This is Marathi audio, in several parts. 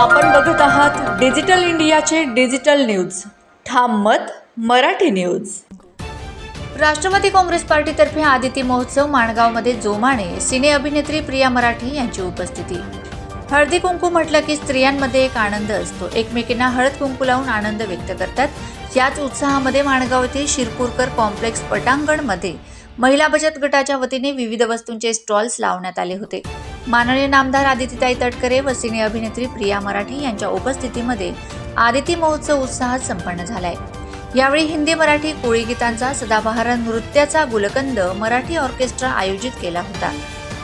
आपण बघत आहात डिजिटल इंडियाचे डिजिटल न्यूज. ठाम मत मराठी न्यूज. राष्ट्रवादी काँग्रेस पार्टीतर्फे आदिती महोत्सव माणगावमध्ये जोमाने. सिने अभिनेत्री प्रिया मराठी यांची उपस्थिती. हळदी कुंकू म्हटलं की स्त्रियांमध्ये एक आनंद असतो. एकमेकींना हळद कुंकू लावून आनंद व्यक्त करतात. याच उत्साहामध्ये माणगाव येथील शिरपूरकर कॉम्प्लेक्स पटांगणमध्ये. महिला बचत गटाच्या वतीने विविध वस्तूंचे स्टॉल्स लावण्यात आले होते. माननीय नामदार आदितीताई तटकरे व सिने अभिनेत्री प्रिया मराठी यांच्या उपस्थितीमध्ये आदिती महोत्सव उत्साहात संपन्न झालाय. यावेळी हिंदी मराठी कोळी गीतांचा सदाबहार नृत्याचा गुलकंद मराठी ऑर्केस्ट्रा आयोजित केला होता.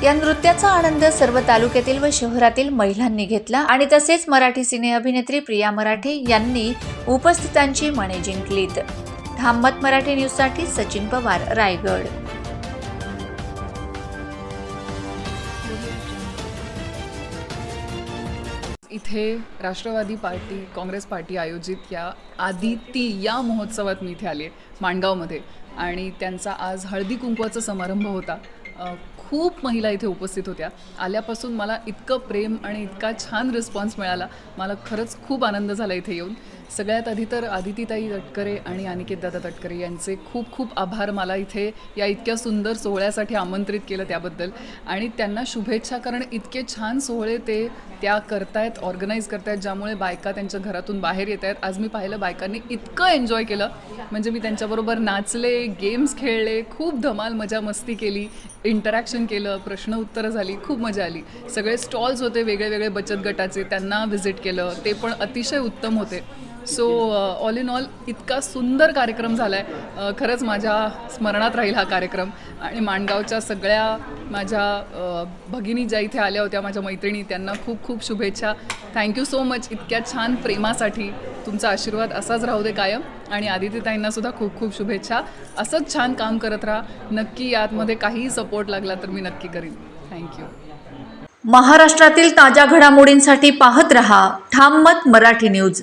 या नृत्याचा आनंद सर्व तालुक्यातील व शहरातील महिलांनी घेतला आणि तसेच मराठी सिने अभिनेत्री प्रिया मराठे यांनी उपस्थितांची मने जिंकलीत. ठाममत मराठी न्यूजसाठी सचिन पवार रायगड. इथे राष्ट्रवादी पार्टी काँग्रेस पार्टी आयोजित या आदिती या महोत्सवात मी इथे आली आहे माणगावमध्ये. आणि त्यांचा आज हळदी कुंकवाचा समारंभ होता. खूप महिला इथे उपस्थित होत्या. आल्यापासून मला इतकं प्रेम आणि इतका छान रिस्पॉन्स मिळाला. मला खरंच खूप आनंद झाला इथे येऊन. सगळ्यात आधी तर आदितीताई तटकरे आणि अनिकेत दादा तटकरे यांचे खूप खूप आभार मला इथे या इतक्या सुंदर सोहळ्यासाठी आमंत्रित केलं त्याबद्दल. आणि त्यांना शुभेच्छा कारण इतके छान सोहळे ते त्या करतायत ऑर्गनाईज करतायत ज्यामुळे बायका त्यांच्या घरातून बाहेर येत आहेत आज मी पाहिलं बायकांनी इतकं एन्जॉय केलं. म्हणजे मी त्यांच्याबरोबर नाचले गेम्स खेळले खूप धमाल मजा मस्ती केली. इंटरॅक्शन केलं प्रश्न उत्तरं झाली खूप मजा आली. सगळे स्टॉल्स होते वेगळे वेगळे बचत गटाचे त्यांना व्हिजिट केलं. ते पण अतिशय उत्तम होते. सो ऑल इन ऑल इतका सुंदर कार्यक्रम झाला आहे uh, खरंच माझ्या स्मरणात राहील हा कार्यक्रम. आणि माणगावच्या सगळ्या माझ्या uh, भगिनी ज्या इथे आल्या होत्या माझ्या मैत्रिणी त्यांना खूप खूप शुभेच्छा. थँक्यू सो मच इतक्या छान प्रेमासाठी तुमचा आशीर्वाद असाच राहू दे कायम. आणि आदित्यताईंनासुद्धा खूप खूप शुभेच्छा. असंच छान काम करत राहा. नक्की यातमध्ये काहीही सपोर्ट लागला तर मी नक्की करीन. थँक्यू महाराष्ट्रातील ताज्या घडामोडींसाठी पाहत रहा. ठाम मत मराठी न्यूज.